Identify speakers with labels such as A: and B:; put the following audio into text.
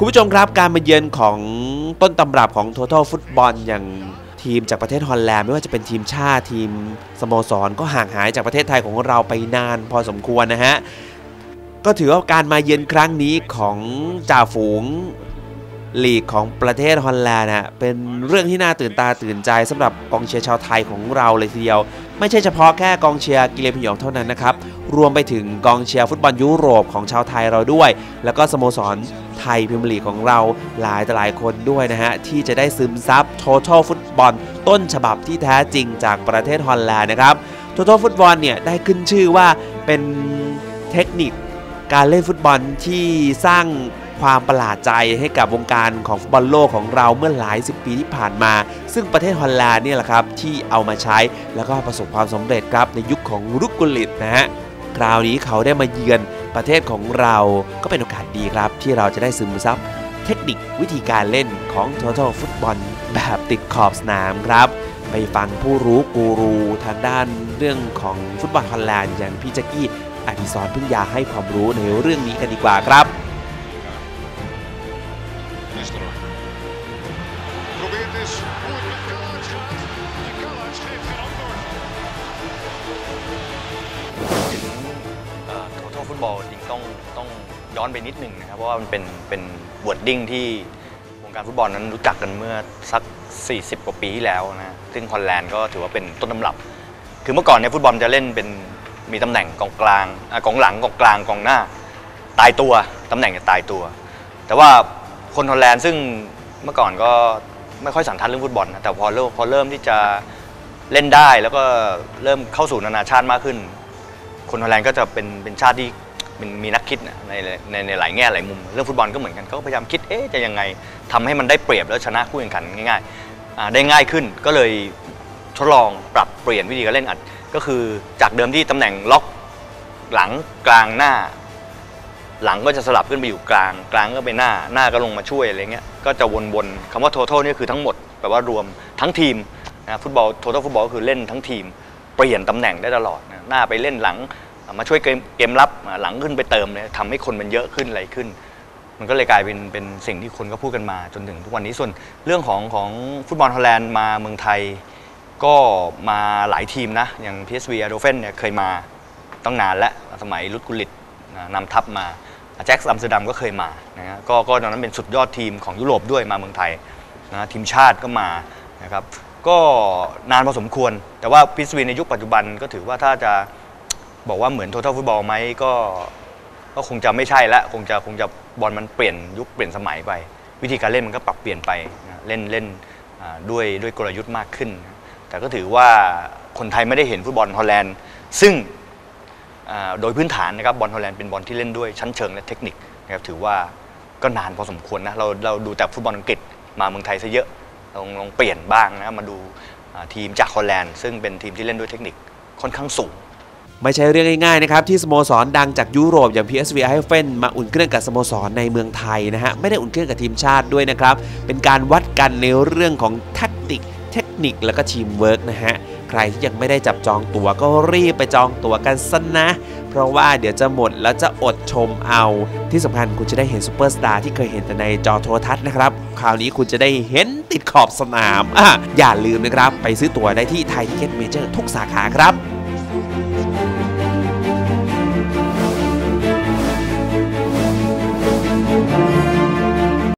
A: คุณผู้ชมครับการมาเยือนของต้นตำรับของ Total ฟุตบอลอย่างทีมจากประเทศฮอลแลนด์ไม่ว่าจะเป็นทีมชาติทีมสโมสรก็ห่างหายจากประเทศไทยของเราไปนานพอสมควรนะฮะ ก็ถือว่าการมาเยือนครั้งนี้ของจ่าฝูงลีกของประเทศฮอลแลนด์นะเป็นเรื่องที่น่าตื่นตาตื่นใจสำหรับกองเชียร์ชาวไทยของเราเลยทีเดียว ไม่ใช่เฉพาะแค่กองเชียร์กิเลนพยองเท่านั้นนะครับ รวมไปถึงกองเชียร์ฟุตบอลยุโรปของชาวไทยเราด้วย แล้วก็สโมสร ไทยพิมลีของเราหลายต่หลายคนด้วยนะฮะ ที่จะได้ซึมซับ Total ฟุตบอลต้นฉบับที่แท้จริงจากประเทศฮอลแลนด์นะครับ Total ฟุตบอลเนี่ยได้ขึ้นชื่อว่าเป็นเทคนิคการเล่นฟุตบอลที่สร้างความประหลาดใจให้กับวงการของฟุตบอลโลกของเราเมื่อหลายสิบปีที่ผ่านมา ซึ่งประเทศฮอลแลนด์เนี่ยแหละครับที่เอามาใช้แล้วก็ประสบความสำเร็จครับในยุคของรุกกุลิตนะฮะคราวนี้เขาได้มาเยือน ประเทศของเราก็เป็นโอกาสดีครับ ที่เราจะได้ซึมซับเทคนิควิธีการเล่นของ Total ฟุตบอลแบบติดขอบสนามครับ ไปฟังผู้รู้กูรูทางด้านเรื่องของฟุตบอลฮอลแลนด์อย่างพี่แจ็กกี้อดิสรพึ่งยาให้ความรู้ในเรื่องนี้กันดีกว่าครับ
B: ต้องย้อนไปนิดหนึ่งนะครับเพราะว่ามันเป็นเป็นบวดดิ้งที่วงการฟุตบอลนั้นรู้จักกันเมื่อสัก 40 กว่าปีที่แล้วนะซึ่งฮอลแลนด์ก็ถือว่าเป็นต้นตำรับ คือเมื่อก่อนเนี่ยฟุตบอลจะเล่นเป็นมีตำแหน่งกองกลางอะกองหลังกองกลางกองหน้า ตายตัวตำแหน่งจะตายตัว แต่ว่าคนฮอลแลนด์ซึ่งเมื่อก่อนก็ไม่ค่อยสันทัดเรื่องฟุตบอลนะแต่พอเริ่มพอเริ่มที่จะเล่นได้แล้วก็เริ่มเข้าสู่นานาชาติมากขึ้น คนฮอลแลนด์ก็จะเป็นเป็นชาติที่ มันมีนักคิดนะในในในหลายแง่หลายมุม เรื่องฟุตบอลก็เหมือนกันเขาก็พยายามคิดเอ๊ะจะยังไงทำให้มันได้เปรียบแล้วชนะคู่แข่งขันง่ายๆได้ง่ายขึ้นก็เลยทดลองปรับเปลี่ยนวิธีการเล่นอัดก็คือจากเดิมที่ตำแหน่งล็อกหลังกลางหน้า หลังก็จะสลับขึ้นไปอยู่กลาง กลางก็ไปหน้าหน้าก็ลงมาช่วยอะไรเงี้ยก็จะวนๆคำว่า total นี่คือทั้งหมดแปลว่ารวมทั้งทีมนะฟุตบอล total ฟุตบอลก็คือเล่นทั้งทีม เปลี่ยนตำแหน่งได้ตลอดนะหน้าไปเล่นหลัง มาช่วยเกมรับหลังขึ้นไปเติมเนี่ยทำให้คนมันเยอะขึ้นอะไรขึ้น มันก็เลยกลายเป็นเป็นสิ่งที่คนก็พูดกันมาจนถึงทุกวันนี้ส่วนเรื่องของของฟุตบอลฮอลแลนด์มาเมืองไทย ก็มาหลายทีมนะ อย่าง PSV e i n d o v e n เนี่ยเคยมาต้องนานแล้วสมัยรุดกุลิตนำทัพมาแจ็คสัมสเตอร์ดัมก็เคยมานะฮะก็ก็ตอนนั้นเป็นสุดยอดทีมของยุโรปด้วยมาเมืองไทยนะทีมชาติก็มานะครับก็นานพอสมควร แต่ว่า PSV ในยุคปัจจุบันก็ถือว่าถ้าจะ บอกว่าเหมือน Total Football ไหมก็ก็คงจะไม่ใช่ละคงจะคงจะบอลมันเปลี่ยนยุคเปลี่ยนสมัยไป วิธีการเล่นมันก็ปรับเปลี่ยนไปนะเล่นเล่นอ่าด้วยด้วยกลยุทธ์มากขึ้นแต่ก็ถือว่าคนไทยไม่ได้เห็นฟุตบอลฮอลแลนด์ ซึ่งอ่าโดยพื้นฐานนะครับบอลฮอลแลนด์เป็นบอลที่เล่นด้วยชั้นเชิงและเทคนิคนะครับถือว่าก็นานพอสมควรนะเราเราดูแต่ฟุตบอลอังกฤษมาเมืองไทยซะเยอะลองลองเปลี่ยนบ้างนะมาดูอ่าทีมจากฮอลแลนด์ซึ่งเป็นทีมที่เล่นด้วยเทคนิคค่อนข้างสูง
A: ไม่ใช่เรื่องง่ายๆนะครับที่สโมสรดังจากยุโรปอย่าง PSV Eindhoven มาอุ่นเครื่องกับสโมสรในเมืองไทยนะฮะไม่ได้อุ่นเครื่องกับทีมชาติด้วยนะครับเป็นการวัดกันในเรื่องของแทคติกเทคนิคแล้วก็ทีมเวิร์กนะฮะใครที่ยังไม่ได้จับจองตั๋วก็รีบไปจองตั๋วกันซะนะ เพราะว่าเดี๋ยวจะหมดแล้วจะอดชมเอา ที่สำคัญคุณจะได้เห็นซูเปอร์สตาร์ที่เคยเห็นแต่ในจอโทรทัศน์นะครับ คราวนี้คุณจะได้เห็นติดขอบสนามอะอย่าลืมนะครับ ไปซื้อตั๋วได้ที่ไทยทิเก็ตเมเจอร์ทุกสาขาครับ